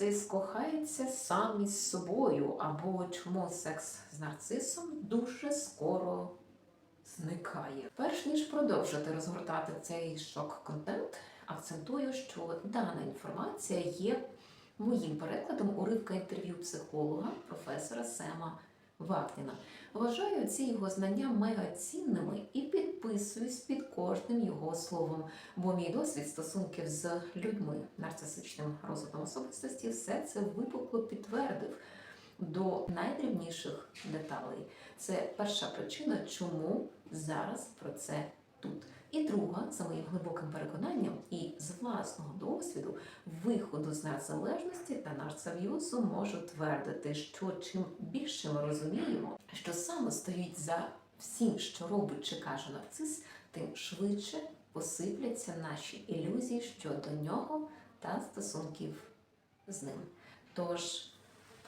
нарцис кохається сам із собою, або чому секс з нарцисом дуже скоро зникає. Перш ніж продовжити розгортати цей шок-контент, акцентую, що дана інформація є моїм перекладом уривка інтерв'ю психолога професора Сема Вакніна. Вважаю ці його знання мегацінними і підписуюсь під кожним його словом, бо мій досвід стосунків з людьми нарцисичним розвитком особистості все це випукло підтвердив до найдрібніших деталей. Це перша причина, чому зараз про це тут. І друга, за моїм глибоким переконанням і з власного досвіду, виходу з нарцзалежності та нарцав'юзу можу твердити, що чим більше ми розуміємо, що саме стоїть за всім, що робить чи каже нарцис, тим швидше посипляться наші ілюзії щодо нього та стосунків з ним. Тож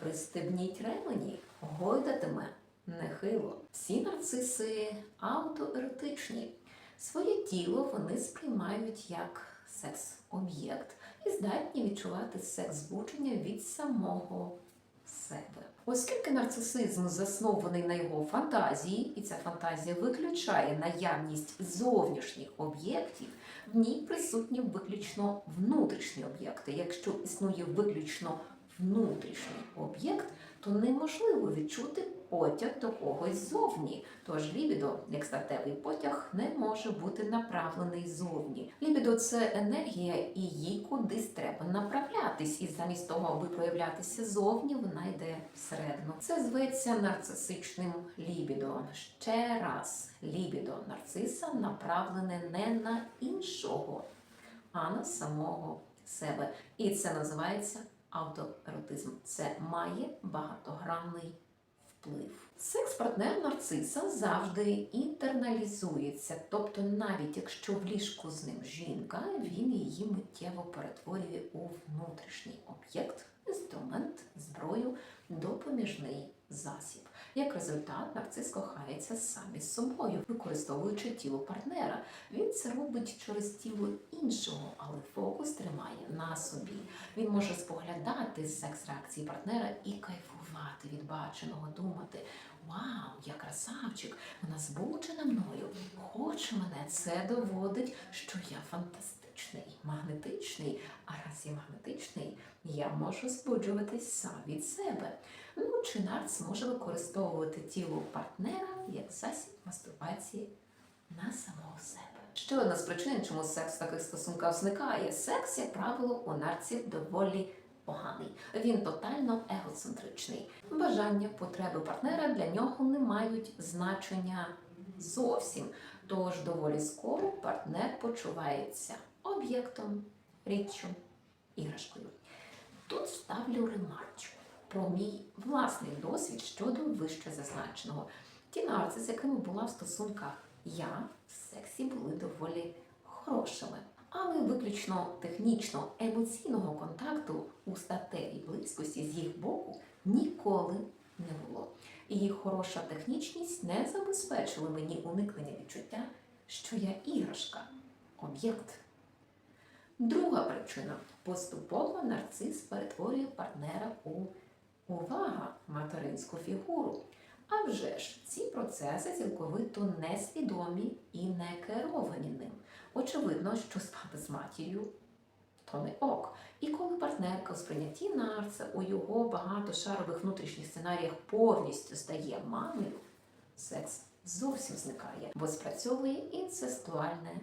пристебніть ремені, гойдатиме нехило. Всі нарциси аутоеротичні. Своє тіло вони сприймають як секс-об'єкт і здатні відчувати секс збудження від самого себе. Оскільки нарцисизм заснований на його фантазії, і ця фантазія виключає наявність зовнішніх об'єктів, в ній присутні виключно внутрішні об'єкти. Якщо існує виключно внутрішній об'єкт, то неможливо відчути потяг до когось зовні. Тож лібідо, як статевий потяг, не може бути направлений зовні. Лібідо це енергія, і їй кудись треба направлятись, і замість того, аби проявлятися зовні, вона йде всередину. Це зветься нарцисичним лібідо. Ще раз, лібідо нарциса направлене не на іншого, а на самого себе. І це називається автоеротизм. Це має багатогранний вплив. Секс-партнер нарциса завжди інтерналізується, тобто, навіть якщо в ліжку з ним жінка, він її миттєво перетворює у внутрішній об'єкт, інструмент, зброю, допоміжний засіб. Як результат, нарцис кохається сам із собою, використовуючи тіло партнера. Він це робить через тіло іншого, але фокус тримає на собі. Він може споглядати секс-реакції партнера і кайфувати від баченого, думати: Вау, я красавчик, вона збуджена мною, хоче мене. Це доводить, що я фантастичний, магнетичний. А раз я магнетичний, я можу збуджуватись сам від себе. Ну, чи нарц може використовувати тіло партнера як засіб мастурбації на самого себе. Ще одна з причин, чому секс в таких стосунках зникає. Секс, як правило, у нарців доволі поганий. Він тотально егоцентричний. Бажання, потреби партнера для нього не мають значення зовсім. Тож доволі скоро партнер почувається об'єктом, річчю, іграшкою. Тут ставлю ремарочку про мій власний досвід щодо вище зазначеного. Ті нарци, з якими була в стосунках я, в сексі були доволі хорошими. Але виключно технічно емоційного контакту у статевій близькості з їх боку ніколи не було. І хороша технічність не забезпечила мені уникнення відчуття, що я іграшка, об'єкт. Друга причина поступово нарцис перетворює партнера у увага материнську фігуру. А вже ж ці процеси цілковито несвідомі і не керовані ним. Очевидно, що спати з матір'ю то не ок. І коли партнерка у сприйнятті нарца у його багатошарових внутрішніх сценаріях повністю стає мамою, секс зовсім зникає, бо спрацьовує інцестуальне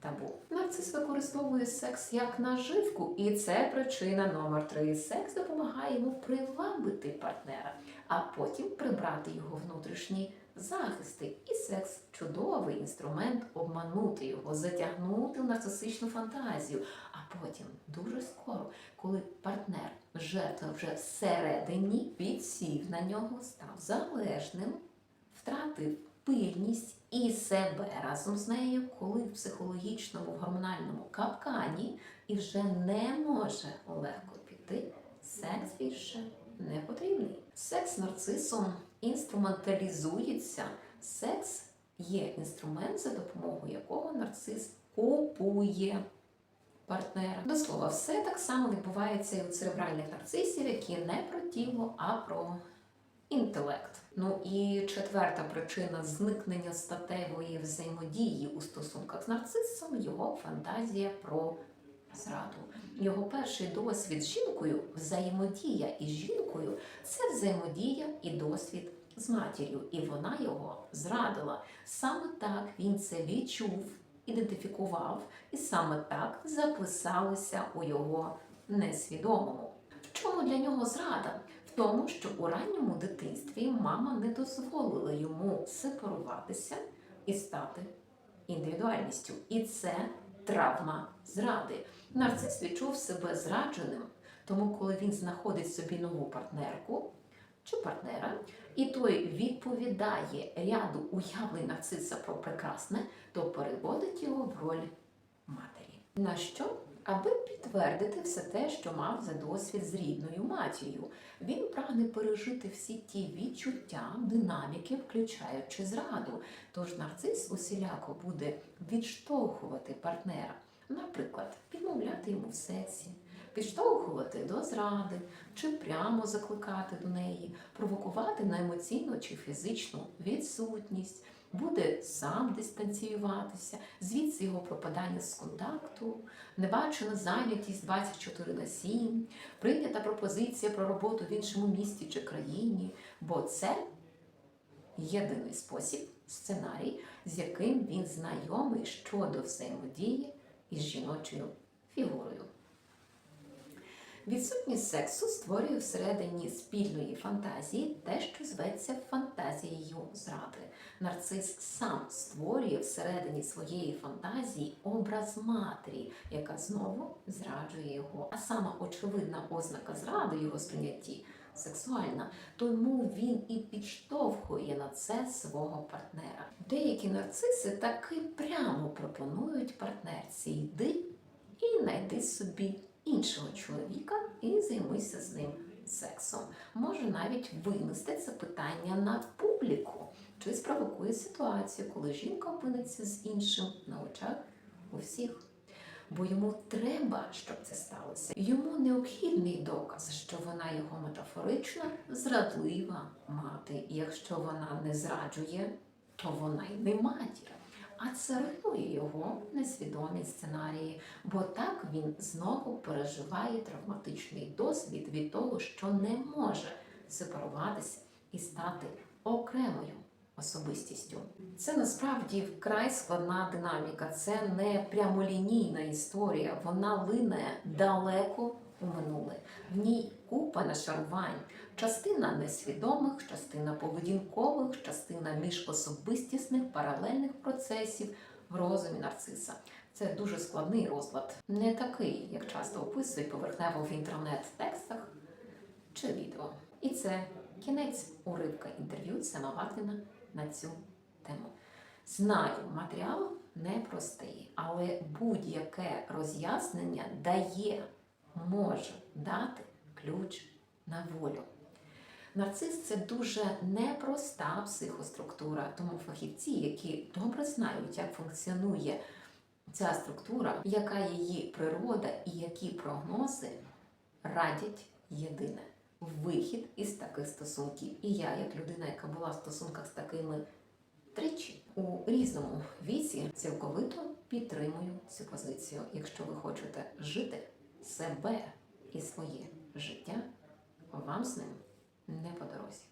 табу. Нарцис використовує секс як наживку, і це причина номер три. Секс допомагає йому привабити партнера, а потім прибрати його внутрішні захисти. І секс чудовий інструмент обманути його, затягнути в нарцисичну фантазію. А потім дуже скоро, коли партнер жертва вже всередині підсів на нього, став залежним, втратив пильність і себе разом з нею, коли в психологічному в гормональному капкані і вже не може легко піти, секс більше не потрібний. Секс нарцисом інструменталізується. Секс є інструмент, за допомогою якого нарцис купує партнера. До слова, все так само відбувається і у церебральних нарцисів, які не про тіло, а про інтелект. Ну і четверта причина зникнення статевої взаємодії у стосунках з нарцисом його фантазія про зраду. Його перший досвід з жінкою, взаємодія із жінкою, це взаємодія і досвід з матір'ю, і вона його зрадила. Саме так він це відчув, ідентифікував, і саме так записалося у його несвідомому. В чому для нього зрада? В тому, що у ранньому дитинстві мама не дозволила йому сепаруватися і стати індивідуальністю. І це травма зради. Нарцис відчув себе зрадженим, тому коли він знаходить собі нову партнерку чи партнера, і той відповідає ряду уявлень нарциса про прекрасне, то переводить його в роль матері. На що? Аби підтвердити все те, що мав за досвід з рідною матір'ю, він прагне пережити всі ті відчуття, динаміки, включаючи зраду. Тож нарцис усіляко буде відштовхувати партнера, наприклад, відмовляти йому в сексі, підштовхувати до зради, чи прямо закликати до неї, провокувати на емоційну чи фізичну відсутність, буде сам дистанціюватися, звідси його пропадання з контакту, небачена зайнятість 24 на 7, прийнята пропозиція про роботу в іншому місті чи країні, бо це єдиний спосіб, сценарій, з яким він знайомий щодо взаємодії із жіночою фігурою. Відсутність сексу створює всередині спільної фантазії те, що зветься фантазією зради. Нарцис сам створює всередині своєї фантазії образ матері, яка знову зраджує його. А сама очевидна ознака зради його сприйнятті сексуальна, тому він і підштовхує на це свого партнера. Деякі нарциси таки прямо пропонують партнерці йди і знайди собі іншого чоловіка і займися з ним сексом. Може навіть винести це питання на публіку чи спровокує ситуацію, коли жінка опиниться з іншим на очах у всіх. Бо йому треба, щоб це сталося. Йому необхідний доказ, що вона його метафорична, зрадлива мати. І якщо вона не зраджує, то вона й не матір. А це руйнує його несвідомі сценарії, бо так він знову переживає травматичний досвід від того, що не може сепаруватися і стати окремою особистістю. Це насправді вкрай складна динаміка, це не прямолінійна історія, вона лине далеко у минуле. В ній купа нашарувань, частина несвідомих, частина поведінкових, частина міжособистісних паралельних процесів в розумі нарциса. Це дуже складний розлад, не такий, як часто описують поверхнево в інтернет-текстах чи відео. І це кінець уривка інтерв'ю Сема Ватліна на цю тему. Знаю, матеріал непростий, але будь-яке роз'яснення дає, може дати ключ на волю. Нарцис це дуже непроста психоструктура, тому фахівці, які добре знають, як функціонує ця структура, яка її природа і які прогнози радять єдине вихід із таких стосунків. І я, як людина, яка була в стосунках з такими тричі у різному віці, цілковито підтримую цю позицію. Якщо ви хочете жити себе і своє життя, вам з ним не по дорозі.